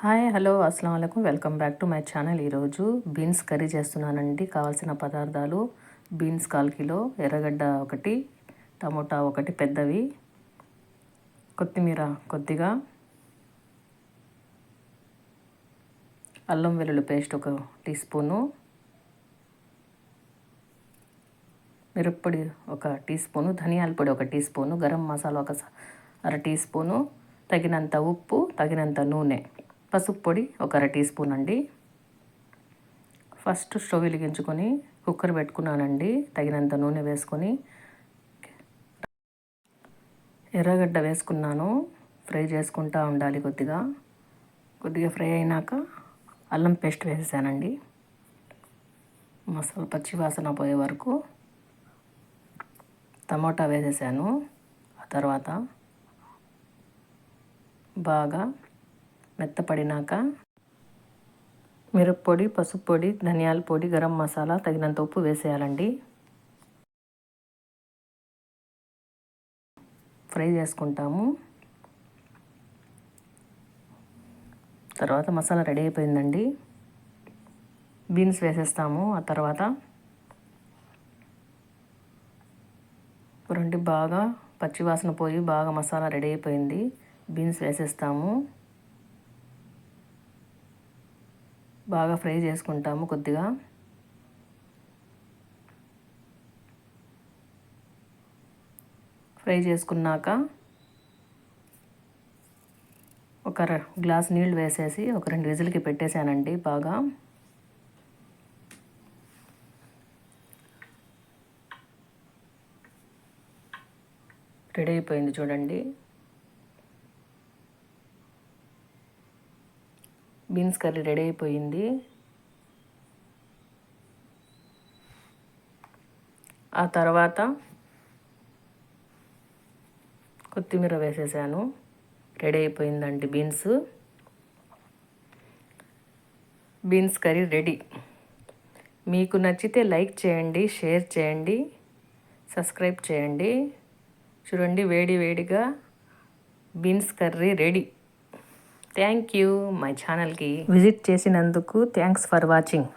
Hi hello అస్సలం అయికం welcome back to my channel. ఈరోజు బీన్స్ కర్రీ చేస్తున్నానండి. కావాల్సిన పదార్థాలు బీన్స్ కాల్ కిలో ఎర్రగడ్డ ఒకటి టమోటా ఒకటి పెద్దవి కొత్తిమీర కొద్దిగా అల్లం వెల్లుల్లి పేస్ట్ ఒక టీ స్పూను మిరప్పొడి ఒక టీ స్పూను ధనియాల పొడి ఒక టీ స్పూను గరం మసాలా ఒక అర టీ స్పూను తగినంత ఉప్పు తగినంత నూనె. పసుపు పొడి ఒక అర టీ స్పూన్ అండి. ఫస్ట్ స్టవ్ వెలిగించుకొని కుక్కర్ పెట్టుకున్నానండి. తగినంత నూనె వేసుకొని ఎర్రగడ్డ వేసుకున్నాను. ఫ్రై చేసుకుంటూ ఉండాలి కొద్దిగా. కొద్దిగా ఫ్రై అయినాక అల్లం పేస్ట్ వేసేసానండి. మసాలా పచ్చి వాసన పోయే వరకు టమోటా వేసేసాను. ఆ తర్వాత బాగా మెత్తపడినాక మిరప్పొడి పసుపు పొడి ధనియాల పొడి గరం మసాలా తగినంత ఉప్పు వేసేయాలండి. ఫ్రై చేసుకుంటాము. తర్వాత మసాలా రెడీ అయిపోయిందండి. బీన్స్ వేసేస్తాము. ఆ తర్వాత రెండు బాగా పచ్చివాసన పోయి బాగా మసాలా రెడీ అయిపోయింది. బీన్స్ వేసేస్తాము. బాగా ఫ్రై చేసుకుంటాము కొద్దిగా. ఫ్రై చేసుకున్నాక ఒక గ్లాస్ నీళ్ళు వేసేసి ఒక రెండు విజిల్కి పెట్టేశానండి బాగా. రెడీ అయిపోయింది చూడండి. బీన్స్ కర్రీ రెడీ అయిపోయింది. ఆ తర్వాత కొత్తిమీర వేసేసాను. రెడీ అయిపోయిందండి బీన్స్. Beans curry ready. మీకు నచ్చితే లైక్ చేయండి షేర్ చేయండి సబ్స్క్రైబ్ చేయండి. చూడండి వేడి వేడిగా beans curry ready. Thank you my ఛానల్కి విజిట్ చేసినందుకు థ్యాంక్స్ ఫర్ వాచింగ్